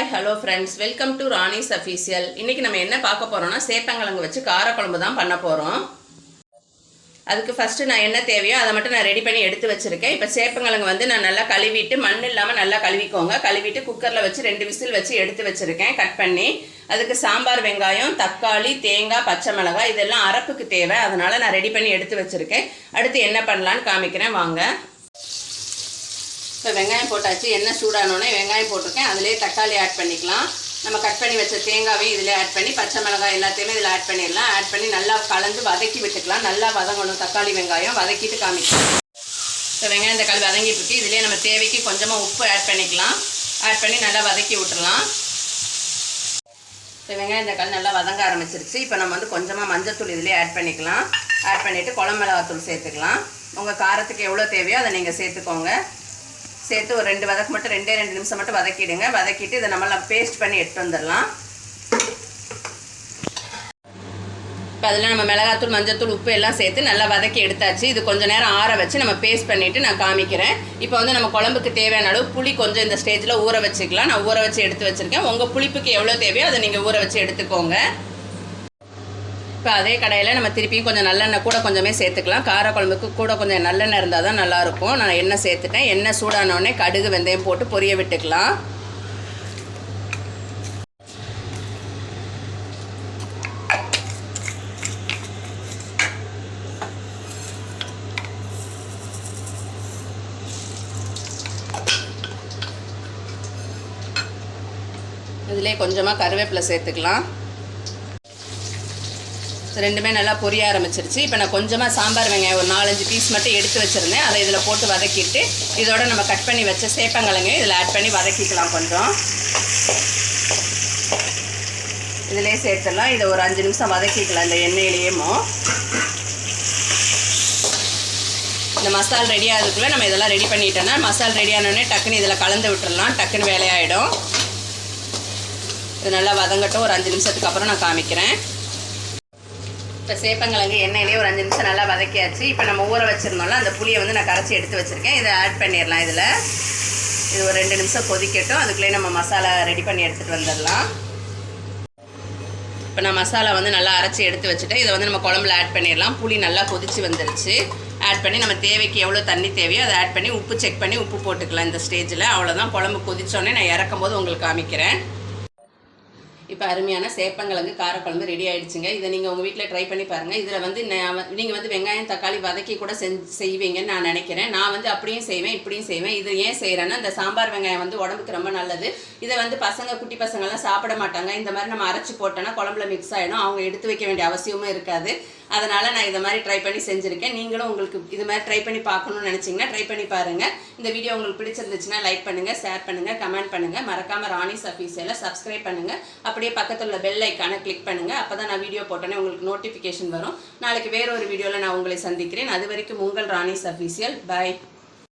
Hi hello friends welcome to Rani's official இன்னைக்கு நம்ம என்ன பார்க்க போகிறோம்னா சேப்பங்கிழங்கு வச்சு காரக்குழம்பு தான் பண்ண போகிறோம் அதுக்கு ஃபஸ்ட்டு நான் என்ன தேவையோ அதை மட்டும் நான் ரெடி பண்ணி எடுத்து வச்சுருக்கேன். இப்போ சேப்பங்கிழங்கு வந்து நான் நல்லா கழுவிட்டு மண் இல்லாமல் நல்லா கழுவிக்கோங்க. கழுவிட்டு குக்கரில் வச்சு ரெண்டு விசில் வச்சு எடுத்து வச்சுருக்கேன் கட் பண்ணி. அதுக்கு சாம்பார் வெங்காயம் தக்காளி தேங்காய் பச்சை மிளகாய் இதெல்லாம் அரப்புக்கு தேவை. அதனால் நான் ரெடி பண்ணி எடுத்து வச்சுருக்கேன். அடுத்து என்ன பண்ணலான்னு காமிக்கிறேன். வாங்க. இப்போ வெங்காயம் போட்டாச்சு எண்ணெய் சூடானோடனே வெங்காயம் போட்டிருக்கேன். அதிலே தக்காளி ஆட் பண்ணிக்கலாம். நம்ம கட் பண்ணி வச்ச தேங்காவையும் இதில் ஆட் பண்ணி பச்சை மிளகாய் எல்லாத்தையுமே இதில் ஆட் பண்ணிடலாம். ஆட் பண்ணி நல்லா கலந்து வதக்கி விட்டுக்கலாம். நல்லா வதங்கணும் தக்காளி வெங்காயம். வதக்கிட்டு காமிக்கலாம். இப்போ வெங்காயம் தக்காளி வதங்கிட்டு இருக்கு இதிலே நம்ம தேவைக்கு கொஞ்சமாக உப்பு ஆட் பண்ணிக்கலாம். ஆட் பண்ணி நல்லா வதக்கி விட்டுடலாம். இப்போ வெங்காயம் தக்காளி நல்லா வதங்க ஆரம்பிச்சிருச்சு. இப்போ நம்ம வந்து கொஞ்சமாக மஞ்சத்தூள் இதிலே ஆட் பண்ணிக்கலாம். ஆட் பண்ணிவிட்டு குழம்பு மிளகாத்தூள் சேர்த்துக்கலாம். உங்கள் காரத்துக்கு எவ்வளோ தேவையோ அதை நீங்கள் சேர்த்துக்கோங்க. சேர்த்து ஒரு ரெண்டு வதக்கு மட்டும் ரெண்டே ரெண்டு நிமிஷம் மட்டும் வதக்கிடுங்க. வதக்கிட்டு இதை நம்மளாம் பேஸ்ட் பண்ணி எடுத்து வந்துடலாம். இப்போ அதில் நம்ம மிளகாத்தூள் மஞ்சத்தூள் உப்பு எல்லாம் சேர்த்து நல்லா வதக்கி எடுத்தாச்சு. இது கொஞ்சம் நேரம் ஆற வச்சு நம்ம பேஸ்ட் பண்ணிவிட்டு நான் காமிக்கிறேன். இப்போ வந்து நம்ம குழம்புக்கு தேவையான அளவு புளி கொஞ்சம் இந்த ஸ்டேஜில் ஊற வச்சுக்கலாம். நான் ஊற வச்சு எடுத்து வச்சுருக்கேன். உங்கள் புளிப்புக்கு எவ்வளோ தேவையோ அதை நீங்கள் ஊற வச்சு எடுத்துக்கோங்க. இப்போ அதே கடையில் நம்ம திருப்பியும் கொஞ்சம் நல்லெண்ணெய் கூட கொஞ்சமே சேர்த்துக்கலாம். காரக்குழம்புக்கு கூட கொஞ்சம் நல்லெண்ணெய் இருந்தால் தான் நல்லாயிருக்கும். நான் எண்ணெய் சேர்த்துட்டேன். எண்ணெய் சூடானோடனே கடுகு வெந்தயம் போட்டு பொரிய விட்டுக்கலாம். இதிலே கொஞ்சமாக கருவேப்பிலை சேர்த்துக்கலாம். ரெண்டுமே நல்லா பொரிய ஆரம்பிச்சிருச்சு. இப்போ நான் கொஞ்சமாக சாம்பார் வெங்காயம் ஒரு நாலஞ்சு பீஸ் மட்டும் எடுத்து வச்சுருந்தேன். அதை இதில் போட்டு வதக்கிட்டு இதோட நம்ம கட் பண்ணி வச்ச சேப்பங்கிழங்கு இதில் ஆட் பண்ணி வதக்கிக்கலாம் கொஞ்சம். இதிலே சேர்த்துடலாம். இதை ஒரு அஞ்சு நிமிஷம் வதக்கிக்கலாம். இந்த எண்ணெயிலேயுமோ இந்த மசால் ரெடி ஆகிறதுக்குள்ளே நம்ம இதெல்லாம் ரெடி பண்ணிட்டோன்னா மசால் ரெடி ஆனோடனே டக்குன்னு இதில் கலந்து விட்டுடலாம் டக்குன்னு வேலையாயிடும். இது நல்லா வதங்கட்டும். ஒரு அஞ்சு நிமிஷத்துக்கு அப்புறம் நான் காமிக்கிறேன். இப்போ சேப்பங்கிழங்கு எண்ணெயிலே ஒரு அஞ்சு நிமிஷம் நல்லா வதக்கியாச்சு. இப்போ நம்ம ஊற வச்சுருந்தோம்ல அந்த புளியை வந்து நான் கரைச்சி எடுத்து வச்சுருக்கேன். இதை ஆட் பண்ணிடலாம் இதில். இது ஒரு ரெண்டு நிமிஷம் கொதிக்கட்டும். அதுக்குள்ளேயே நம்ம மசாலா ரெடி பண்ணி எடுத்துகிட்டு வந்துடலாம். இப்போ நான் மசாலா வந்து நல்லா அரைச்சி எடுத்து வச்சுட்டேன். இதை வந்து நம்ம குழம்புல ஆட் பண்ணிடலாம். புளி நல்லா கொதிச்சு வந்துருச்சு. ஆட் பண்ணி நம்ம தேவைக்கு எவ்வளோ தண்ணி தேவையோ அதை ஆட் பண்ணி உப்பு செக் பண்ணி உப்பு போட்டுக்கலாம் இந்த ஸ்டேஜில் அவ்வளோதான் குழம்பு கொதிச்சோடனே நான் இறக்கும் போது உங்களுக்கு காமிக்கிறேன். இப்போ அருமையான சேப்பங்கிழங்கு காரக்குழம்பு ரெடி ஆயிடுச்சுங்க. இதை நீங்கள் உங்கள் வீட்டில் ட்ரை பண்ணி பாருங்கள் இதில் வந்து நீங்கள் வந்து வெங்காயம் தக்காளி வதக்கி கூட செஞ்சு செய்வீங்கன்னு நான் நினைக்கிறேன். நான் வந்து அப்படியும் செய்வேன் இப்படியும் செய்வேன். இது ஏன் செய்கிறேன்னா இந்த சாம்பார் வெங்காயம் வந்து உடம்புக்கு ரொம்ப நல்லது. இதை வந்து பசங்க குட்டி பசங்கள்லாம் சாப்பிட மாட்டாங்க. இந்த மாதிரி நம்ம அரைச்சி போட்டோன்னா குழம்புல மிக்ஸ் ஆகிடும் அவங்க எடுத்து வைக்க வேண்டிய அவசியமும் இருக்காது. அதனால் நான் இதை மாதிரி ட்ரை பண்ணி செஞ்சுருக்கேன். நீங்களும் உங்களுக்கு இது மாதிரி ட்ரை பண்ணி பார்க்கணும்னு நினச்சிங்கன்னா ட்ரை பண்ணி பாருங்கள் இந்த வீடியோ உங்களுக்கு பிடிச்சிருந்துச்சுன்னா லைக் பண்ணுங்கள் ஷேர் பண்ணுங்கள் கமெண்ட் பண்ணுங்கள் மறக்காமல் ராணிஸ் அஃபீஸியில் சப்ஸ்கிரைப் பண்ணுங்கள் அப்படியே பக்கத்தில் உள்ள பெல் ஐக்கானை கிளிக் பண்ணுங்கள் அப்போ தான் நான் வீடியோ போட்டோன்னே உங்களுக்கு நோட்டிஃபிகேஷன் வரும். நாளைக்கு வேறு ஒரு வீடியோவில் நான் உங்களை சந்திக்கிறேன். அது வரைக்கும் உங்கள் ராணிஸ் அஃபீஷியல் பாய்